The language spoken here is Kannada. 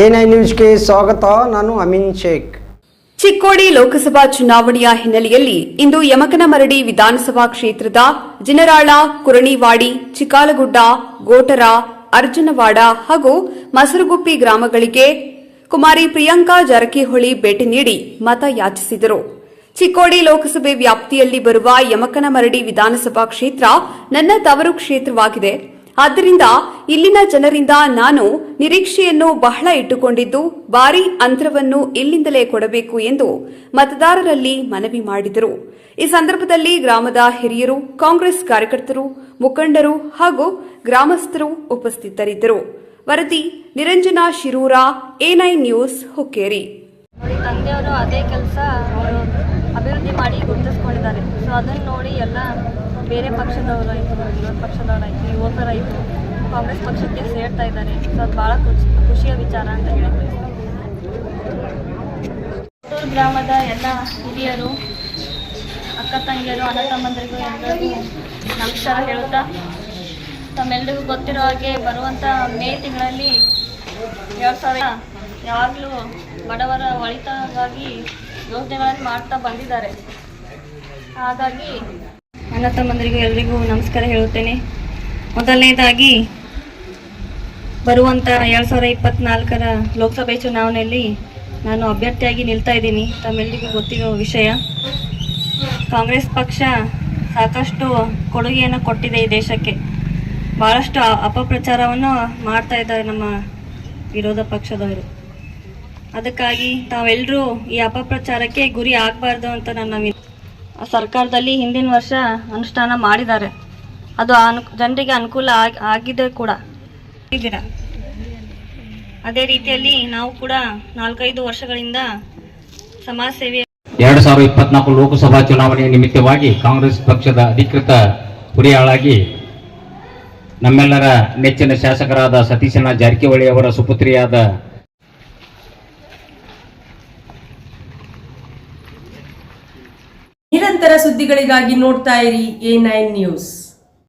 ಎ ನ್ಯೂಸ್ಗೆ ಸ್ವಾಗತ, ನಾನು ಅಮಿನ್ ಶೇಖ್. ಚಿಕ್ಕೋಡಿ ಲೋಕಸಭಾ ಚುನಾವಣೆಯ ಹಿನ್ನೆಲೆಯಲ್ಲಿ ಇಂದು ಯಮಕನಮರಡಿ ವಿಧಾನಸಭಾ ಕ್ಷೇತ್ರದ ಜಿನರಾಳ ಕುರಣಿವಾಡಿ, ಚಿಕಾಲಗುಡ್ಡ, ಗೋಟರ, ಅರ್ಜುನವಾಡ ಹಾಗೂ ಮಸರುಗುಪ್ಪಿ ಗ್ರಾಮಗಳಿಗೆ ಕುಮಾರಿ ಪ್ರಿಯಾಂಕಾ ಜಾರಕಿಹೊಳಿ ಭೇಟಿ ನೀಡಿ ಮತ ಯಾಚಿಸಿದರು. ಚಿಕ್ಕೋಡಿ ಲೋಕಸಭೆ ವ್ಯಾಪ್ತಿಯಲ್ಲಿ ಬರುವ ಯಮಕನಮರಡಿ ವಿಧಾನಸಭಾ ಕ್ಷೇತ್ರ ನನ್ನ ತವರು ಕ್ಷೇತ್ರವಾಗಿದೆ. ಆದ್ದರಿಂದ ಇಲ್ಲಿನ ಜನರಿಂದ ನಾನು ನಿರೀಕ್ಷೆಯನ್ನು ಬಹಳ ಇಟ್ಟುಕೊಂಡಿದ್ದು, ಭಾರಿ ಅಂತರವನ್ನು ಇಲ್ಲಿಂದಲೇ ಕೊಡಬೇಕು ಎಂದು ಮತದಾರರಲ್ಲಿ ಮನವಿ ಮಾಡಿದರು. ಈ ಸಂದರ್ಭದಲ್ಲಿ ಗ್ರಾಮದ ಹಿರಿಯರು, ಕಾಂಗ್ರೆಸ್ ಕಾರ್ಯಕರ್ತರು, ಮುಖಂಡರು ಹಾಗೂ ಗ್ರಾಮಸ್ಥರು ಉಪಸ್ಥಿತರಿದ್ದರು. ವರದಿ Niranjana Shirur N I news, Hukkeri. ತಂದೆಯವರು ಅದೇ ಕೆಲಸ ಅವರು ಅಭಿವೃದ್ಧಿ ಮಾಡಿ ಗುರುತಿಸ್ಕೊಂಡಿದ್ದಾರೆ. ಸೊ ಅದನ್ನು ನೋಡಿ ಎಲ್ಲ ಬೇರೆ ಪಕ್ಷದವರಾಯಿತು ವಿರೋಧ ಪಕ್ಷದವರಾಯಿತು. ಯುವಕರಾಯಿತು ಕಾಂಗ್ರೆಸ್ ಪಕ್ಷಕ್ಕೆ ಸೇರ್ತಾ ಇದ್ದಾರೆ. ಸೊ ಅದು ಭಾಳ ಖುಷಿ, ಖುಷಿಯ ವಿಚಾರ ಅಂತ ಹೇಳಿ ಬಯಸ್ತಾರೆ ಗ್ರಾಮದ ಎಲ್ಲ ಹಿರಿಯರು, ಅಕ್ಕ ತಂಗಿಯರು, ಅಣ್ಣ ತಮ್ಮಂದರಿಗೂ ಎಲ್ಲರಿಗೂ ನಮಸ್ಕಾರ ಹೇಳುತ್ತಾ. ತಮ್ಮೆಲ್ಲರಿಗೂ ಗೊತ್ತಿರೋ ಹಾಗೆ ಬರುವಂಥ ಮೇ ತಿಂಗಳಲ್ಲಿ ಎರಡು ಸಾವಿರ ಯಾವಾಗಲೂ ಬಡವರ ಒಳಿತಾಗಿ ಯೋಜನೆಗಳನ್ನು ಮಾಡ್ತಾ ಬಂದಿದ್ದಾರೆ. ಹಾಗಾಗಿ ಅಣ್ಣ ತಮ್ಮಂದರಿಗೂ ಎಲ್ರಿಗೂ ನಮಸ್ಕಾರ ಹೇಳುತ್ತೇನೆ. ಮೊದಲನೇದಾಗಿ ಬರುವಂಥ ಎರಡು ಸಾವಿರ ಇಪ್ಪತ್ನಾಲ್ಕರ ಲೋಕಸಭೆ ಚುನಾವಣೆಯಲ್ಲಿ ನಾನು ಅಭ್ಯರ್ಥಿಯಾಗಿ ನಿಲ್ತಾ ಇದ್ದೀನಿ. ತಮ್ಮೆಲ್ಲರಿಗೂ ಗೊತ್ತಿರೋ ವಿಷಯ. ಕಾಂಗ್ರೆಸ್ ಪಕ್ಷ ಸಾಕಷ್ಟು ಕೊಡುಗೆಯನ್ನು ಕೊಟ್ಟಿದೆ ಈ ದೇಶಕ್ಕೆ. ಅ- ಅಪಪ್ರಚಾರವನ್ನು ಮಾಡ್ತಾ ಇದ್ದಾರೆ ನಮ್ಮ ವಿರೋಧ ಪಕ್ಷದವರು. ಅದಕ್ಕಾಗಿ ತಾವೆಲ್ಲರೂ ಈ ಅಪಪ್ರಚಾರಕ್ಕೆ ಗುರಿ ಆಗಬಾರ್ದು ಅಂತ ನನ್ನ ಸರ್ಕಾರದಲ್ಲಿ ಹಿಂದಿನ ವರ್ಷ ಅನುಷ್ಠಾನ ಮಾಡಿದ್ದಾರೆ. ಅದು ಅನು ಜನರಿಗೆ ಅನುಕೂಲ ಆಗ್- ಆಗಿದೆ ಕೂಡ. ಇದ್ದೀರಾ ಅದೇ ರೀತಿಯಲ್ಲಿ ನಾವು ಕೂಡ ನಾಲ್ಕೈದು ವರ್ಷಗಳಿಂದ ಸಮಾಜ ಸೇವೆ ಎರಡು ಸಾವಿರದ ಇಪ್ಪತ್ನಾಲ್ಕು ಲೋಕಸಭಾ ಚುನಾವಣೆ ನಿಮಿತ್ತವಾಗಿ ಕಾಂಗ್ರೆಸ್ ಪಕ್ಷದ ಅಧಿಕೃತ ಹುರಿಯಾಳಾಗಿ ನಮ್ಮೆಲ್ಲರ ನೆಚ್ಚಿನ ಶಾಸಕರಾದ ಸತೀಶನ ಜಾರಕಿಹೊಳಿ ಅವರ ಸುಪುತ್ರಿಯಾದ ನಿರಂತರ ಸುದ್ದಿಗಳಿಗಾಗಿ ನೋಡ್ತಾ ಇರಿ ಎ ನೈನ್ ನ್ಯೂಸ್.